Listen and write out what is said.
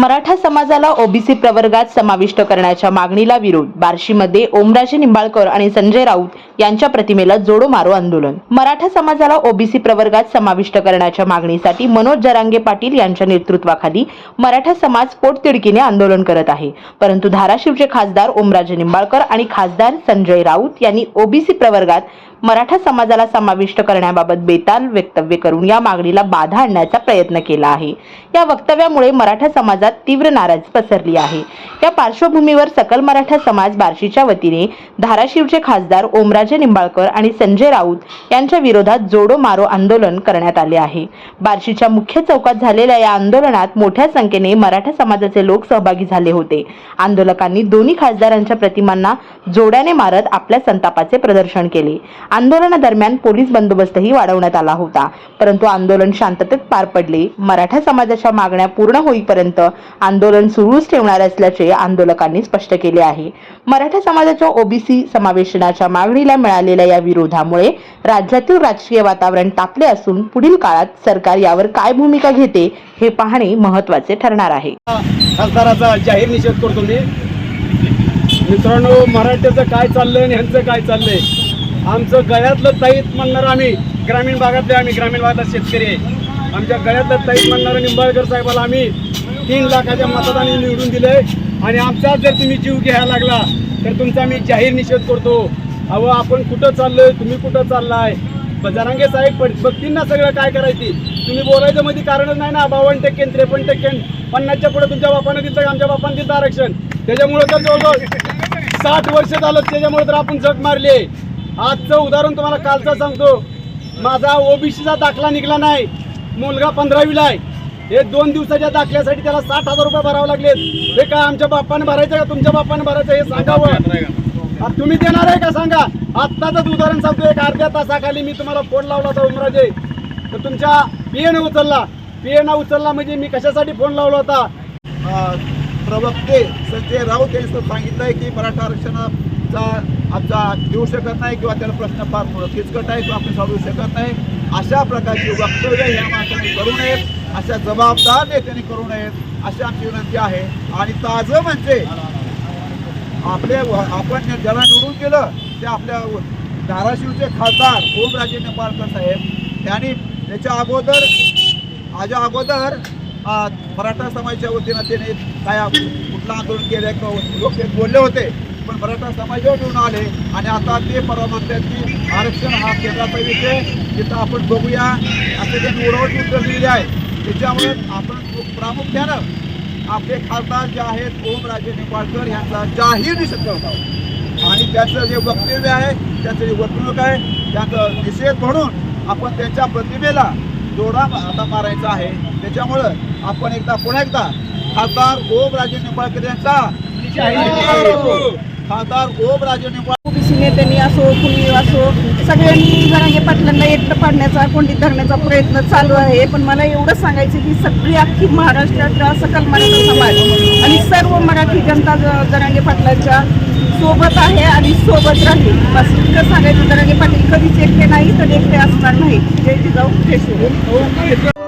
मराठा समाजाला ओबीसी प्रवर्गात समाविष्ट करण्याच्या मागणीला विरोध. बार्शीमध्ये ओमराजे निंबाळकर आणि संजय राऊत यांच्या प्रतिमेला जोडो मारो आंदोलन. मराठा समाजाला ओबीसी प्रवर्गात समाविष्ट करण्याच्या मागणीसाठी मनोज जरांगे पाटील यांच्या नेतृत्वाखाली मराठा समाज पोटतिडकीने आंदोलन करत आहे. परंतु धाराशिवचे खासदार ओमराजे निंबाळकर आणि खासदार संजय राऊत यांनी ओबीसी प्रवर्गात मराठा समाजाला समाविष्ट करण्याबाबत बेताल वक्तव्य करून या मागणीला बाधा आणण्याचा प्रयत्न केला आहे. या वक्तव्यामुळे मराठा समाजात तीव्र नाराजी पसरली आहे. या पार्श्वभूमीवर सकल मराठा समाज बार्शीच्या वतीने धाराशिवचे खासदार ओमराजे निंबाळकर आणि संजय राऊत यांच्या विरोधात जोडो मारो आंदोलन करण्यात आले आहे. बार्शीच्या मुख्य चौकात झालेल्या या आंदोलनात मोठ्या संख्येने मराठा समाजाचे लोक सहभागी झाले होते. आंदोलकांनी दोन्ही खासदारांच्या प्रतिमांना जोड्याने मारत आपल्या संतापाचे प्रदर्शन केले. आंदोलनादरम्यान पोलीस बंदोबस्तही वाढवण्यात आला होता. परंतु आंदोलन शांततेत पार पडले. मराठा समाजाच्या मागण्या पूर्ण होईपर्यंत आंदोलन सुरूच ठेवणार असल्याचे आंदोलकांनी स्पष्ट केले आहे. मराठा समाजाच्या ओबीसी समावेशनाच्या मागणीला मिळालेल्या या विरोधामुळे राज्यातील राजकीय वातावरण तापले असून पुढील काळात सरकार यावर काय भूमिका घेते हे पाहणे महत्त्वाचे ठरणार आहे. खासदाराचा जाहीर निषेध करतो मी. मित्रांनो मराठ्याचं काय चाललंय आणि ह्यांचं काय चाललंय? आमचं गळ्यातलं ताईत म्हणणार आम्ही. ग्रामीण भागातले आम्ही ग्रामीण भागातला शेतकरी आहे. आमच्या गळ्यातलं ताईत म्हणणारं निंबाळकर साहेबाला आम्ही. तीन लाखाच्या मतदानाने निवडून दिले आणि आमचा जर तुम्ही जीव घ्यायला लागला तर तुमचा मी जाहीर निषेध करतो. अहो आपण कुठं चाललोय तुम्ही कुठं चाललाय? जरांगे साहेब पण- बघतील ना सगळं काय करायची? तुम्ही बोलायचं मध्ये कारणच नाही ना? बावन्न टक्के त्रेपन्न टक्के पन्नासच्या पुढे तुमच्या बापानं दिलं आमच्या बापानं दिलं आरक्षण. त्याच्यामुळे तर जवळजवळ साठ वर्ष झालं त्याच्यामुळे तर आपण झट मारले. आजचं उदाहरण तुम्हाला कालचं सांगतो. माझा ओबीसीचा दाखला निघला नाही. मुलगा पंधरावीला आहे. हे दोन दिवसाच्या दाखल्यासाठी त्याला साठ हजार रुपये भरावे लागलेत. हे काय आमच्या बापाने भरायचं का? तुमच्या बापाने भरायचं? हे सांगावं तुम्ही देणार आहे का? सांगा. आत्ताच उदाहरण सांगतो. एक अर्ध्या तासाखाली मी तुम्हाला फोन लावला होता उमराजे. तर तुमच्या पीएनं उचलला. पीएनं उचलला म्हणजे मी कशासाठी फोन लावला होता? प्रवक्ते संजय राऊत यांनी असं सांगितलंय की मराठा आरक्षणाचा आमचा देऊ शकत नाही किंवा त्याला प्रश्न फार किचकट आहे किंवा आपण सोडवू शकत नाही. अशा प्रकारची वक्तव्य ह्या माणसाने करू नयेत. अशा जबाबदार नेत्यांनी करू नयेत अशी आमची विनंती आहे. आणि ताजं म्हणजे आपले आपण ज्याला निवडून गेलं ते आपल्या धाराशिवचे खासदार ओमराजे नेपाळकर साहेब त्यांनी त्याच्या अगोदर माझ्या अगोदर मराठा समाजाच्या वतीनं त्याने काय कुठलं आंदोलन केलं लोक ते बोलले होते पण मराठा समाजावर घेऊन आले आणि आता ते परवा म्हणतात की आरक्षण हा केंद्राचा विषय तिथं आपण बघूया. असे ते निवडवत उत्तर दिलेले आहे. त्याच्यामुळे आपण प्रामुख्यानं आपले खासदार जे आहेत ओमराजे निंबाळकर यांचा जाहीर निषेध करत आहोत. आणि त्याचं जे वक्तव्य आहे त्याचं जे वर्तणूक आहे त्याचं निषेध म्हणून आपण त्यांच्या प्रतिमेला जोडा आता मारायचा आहे. त्याच्यामुळं आपण एकदा पुन्हा एकदा खासदार ओमराजे निंबाळकर यांचा खासदार ओमराजे ओबीसी नेत्यांनी असो कुणी असो सगळ्यांनी जरांगे पाटलांना एकटं पाडण्याचा कोंडी धरण्याचा प्रयत्न चालू आहे. पण मला एवढं सांगायचं की सगळी अख्खी महाराष्ट्रातला सकल मराठा समाज आणि सर्व मराठी जनता ज- जरांगे पाटलांच्या सोबत आहे आणि सोबत राहील. बस इतकं सांगायचं जरांगे पाटील कधीच एकटे नाही तर एकटे असणार नाही जय जिजाऊ जय शिवराय.